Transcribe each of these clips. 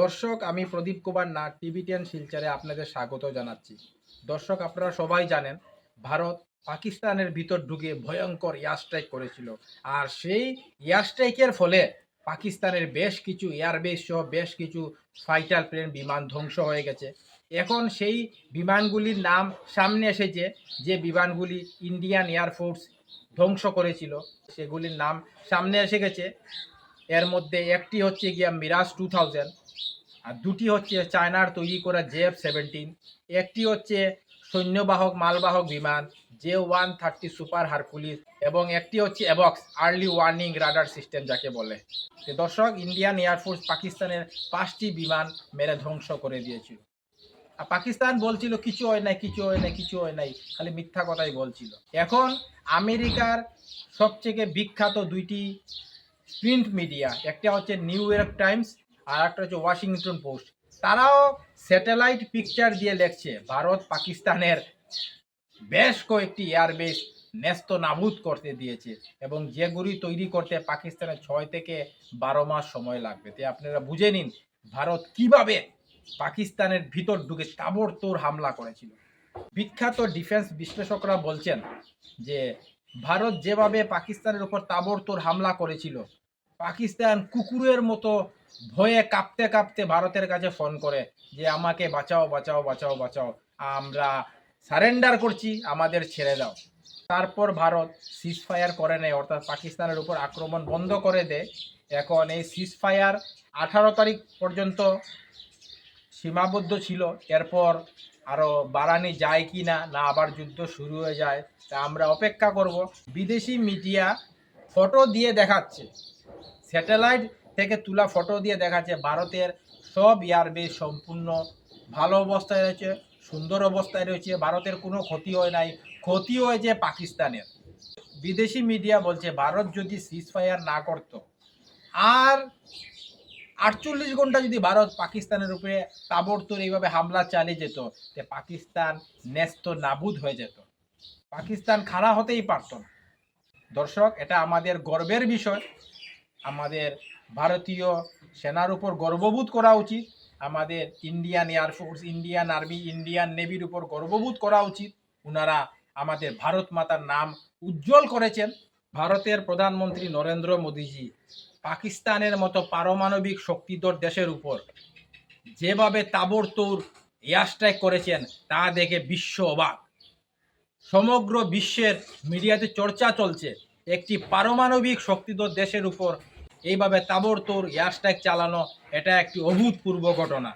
দর্শক, আমি প্রদীপ কুমার না টিভি টেন শিলচরে আপনাদের স্বাগত জানাচ্ছি। দর্শক, আপনারা সবাই জানেন, ভারত পাকিস্তানের ভিতর ঢুকে ভয়ঙ্কর স্ট্রাইক করেছিল। আর সেই স্ট্রাইকের ফলে পাকিস্তানের বেশ কিছু এয়ারবেস সহ বেশ কিছু ফাইটার প্লেন বিমান ধ্বংস হয়ে গেছে। এখন সেই বিমানগুলির নাম সামনে এসেছে, যে বিমানগুলি ইন্ডিয়ান এয়ারফোর্স ধ্বংস করেছিল, সেগুলির নাম সামনে এসে গেছে। এর মধ্যে একটি হচ্ছে গিয়া মিরাজ টু থাউজেন্ড আর দুটি হচ্ছে চায়নার তৈরি করা জেএফ সেভেন্টিন, একটি হচ্ছে সৈন্যবাহক মালবাহক বিমান J one thirty super Hercules এবং একটি হচ্ছে AWACS early warning radar system যাকে বলে। দর্শক, ইন্ডিয়ান এয়ারফোর্স পাকিস্তানের পাঁচটি বিমান মেরে ধ্বংস করে দিয়েছিল। আর পাকিস্তান বলছিল, কিছু হয় নাই, কিছু হয় নাই, কিছু হয় নাই। খালি মিথ্যা কথাই বলছিল। এখন আমেরিকার সবথেকে বিখ্যাত দুইটি প্রিন্ট মিডিয়া, একটা হচ্ছে নিউ ইয়র্ক টাইমস আর একটা হচ্ছে ওয়াশিংটন পোস্ট তারাও স্যাটেলাইট পিকচার দিয়ে লেখছে, ভারত পাকিস্তানের বেশ কয়েকটি এয়ারবেস ন্যস্ত নাবুদ করতে দিয়েছে এবং যেগুলি তৈরি করতে পাকিস্তানের ছয় থেকে বারো মাস সময় লাগবে। তাই আপনারা বুঝে নিন, ভারত কীভাবে পাকিস্তানের ভিতর ঢুকে তাবড়তোড় হামলা করেছিল। বিখ্যাত ডিফেন্স বিশ্লেষকরা বলছেন যে, ভারত যেভাবে পাকিস্তানের উপর তাবড়তোড় হামলা করেছিল, পাকিস্তান কুকুরের মতো ভয়ে কাঁপতে কাঁপতে ভারতের কাছে ফোন করে যে, আমাকে বাঁচাও বাঁচাও বাঁচাও বাঁচাও। আমরা সারেন্ডার করছি, আমাদের ছেড়ে দাও। তারপর ভারত সিজ ফায়ার করে নেয়, অর্থাৎ পাকিস্তানের উপর আক্রমণ বন্ধ করে দেয়। এখন এই সিজ ফায়ার আঠারো তারিখ পর্যন্ত সীমাবদ্ধ ছিল। এরপর আরও বাড়ানি যায় কি না না আবার যুদ্ধ শুরু হয়ে যায়, তা আমরা অপেক্ষা করব। বিদেশি মিডিয়া ফটো দিয়ে দেখাচ্ছে। স্যাটেলাইট থেকে তোলা ফটো দিয়ে দেখাচ্ছে ভারতের সব এয়ারবেস সম্পূর্ণ ভালো অবস্থায় রয়েছে, সুন্দর অবস্থায় রয়েছে, ভারতের কোনো ক্ষতি হয় নাই, ক্ষতি হয়েছে পাকিস্তানের। বিদেশি মিডিয়া বলছে ভারত যদি সিজ ফায়ার না করতো, আর আটচল্লিশ ঘণ্টা যদি ভারত পাকিস্তানের উপরে তাবড়তোড় এইভাবে হামলা চালিয়ে যেত, তে পাকিস্তান ন্যস্ত নাবুদ হয়ে যেত। পাকিস্তান খাড়া হতেই পারতো না। দর্শক, এটা আমাদের গর্বের বিষয়। আমাদের ভারতীয় সেনার উপর গর্ববোধ করা উচিত, আমাদের Indian air force Indian army Indian নেভির উপর গর্ববোধ করা উচিত। ওনারা আমাদের ভারত মাতার নাম উজ্জ্বল করেছেন। ভারতের প্রধানমন্ত্রী নরেন্দ্র মোদীজি পাকিস্তানের মতো পারমাণবিক শক্তিধর দেশের উপর যেভাবে তাবড়তোড় এয়ার স্ট্রাইক করেছেন, তা দেখে বিশ্ব অবাক। সমগ্র বিশ্বের মিডিয়াতে চর্চা চলছে। একটি পারমাণবিক শক্তিধর দেশের উপর। এইভাবে তাবড়তোড় এয়ার স্ট্রাইক চালানো, এটা একটি অভূতপূর্ব ঘটনা।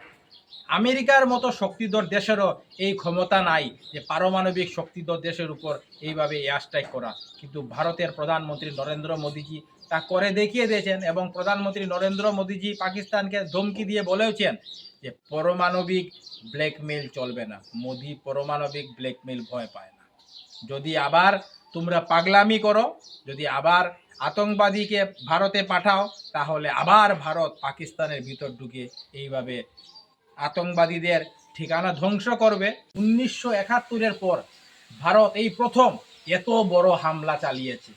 আমেরিকার মতো শক্তিধর দেশেরও এই ক্ষমতা নাই যে পারমাণবিক শক্তিধর দেশের উপর এইভাবে এয়ার স্ট্রাইক করা। কিন্তু ভারতের প্রধানমন্ত্রী নরেন্দ্র মোদীজি তা করে দেখিয়ে দিয়েছেন এবং প্রধানমন্ত্রী নরেন্দ্র মোদীজি পাকিস্তানকে ধমকি দিয়ে বলেওছেন যে পারমাণবিক ব্ল্যাকমেল চলবে না। মোদি পারমাণবিক ব্ল্যাকমেল ভয় পায় না। যদি আবার তোমরা পাগলামি করো। যদি আবার আতঙ্কবাদীকে ভারতে পাঠাও, তাহলে আবার ভারত পাকিস্তানের ভিতর ঢুকে এইভাবে আতঙ্কবাদীদের ঠিকানা ধ্বংস করবে। উনিশশো একাত্তরের পর ভারত এই প্রথম এত বড় হামলা চালিয়েছে,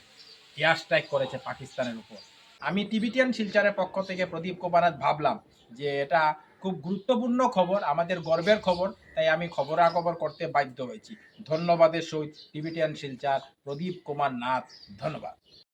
এয়ার স্ট্রাইক করেছে পাকিস্তানের উপর। আমি টিবিটিয়ান শিলচারের পক্ষ থেকে প্রদীপ কুমার ভাবলাম যে এটা খুব গুরুত্বপূর্ণ খবর, আমাদের গর্বের খবর। তাই আমি খবরাখবর করতে বাধ্য হয়েছি। ধন্যবাদের সহিত টিভিটিয়ান শিলচার প্রদীপ কুমার নাথ ধন্যবাদ।